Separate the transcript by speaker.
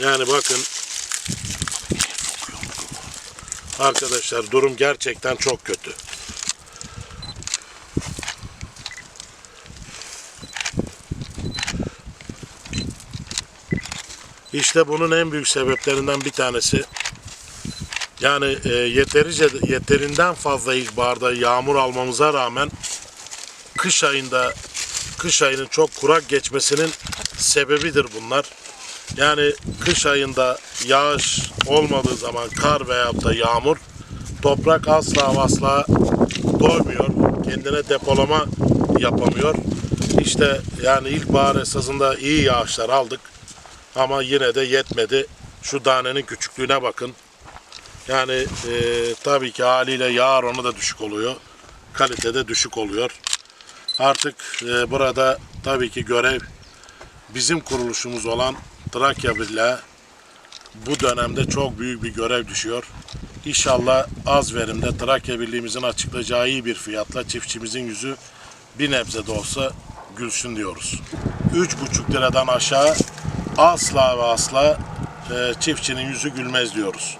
Speaker 1: Yani bakın arkadaşlar durum gerçekten çok kötü. İşte bunun en büyük sebeplerinden bir tanesi yani e, yeterince yeterinden fazla ilkbaharda yağmur almamıza rağmen kış ayında kış ayının çok kurak geçmesinin sebebidir bunlar. Yani kış ayında yağış olmadığı zaman kar veya da yağmur toprak asla asla doymuyor. Kendine depolama yapamıyor. İşte yani ilkbahar esasında iyi yağışlar aldık. Ama yine de yetmedi. Şu danenin küçüklüğüne bakın. Yani e, tabii ki haliyle yağ oranı da düşük oluyor. Kalitede düşük oluyor. Artık e, burada tabii ki görev bizim kuruluşumuz olan Trakya Birliği bu dönemde çok büyük bir görev düşüyor. İnşallah az verimde Trakya Birliğimizin açıklayacağı iyi bir fiyatla çiftçimizin yüzü bir nebze de olsa gülsün diyoruz. 3,5 liradan aşağı asla ve asla e, çiftçinin yüzü gülmez diyoruz.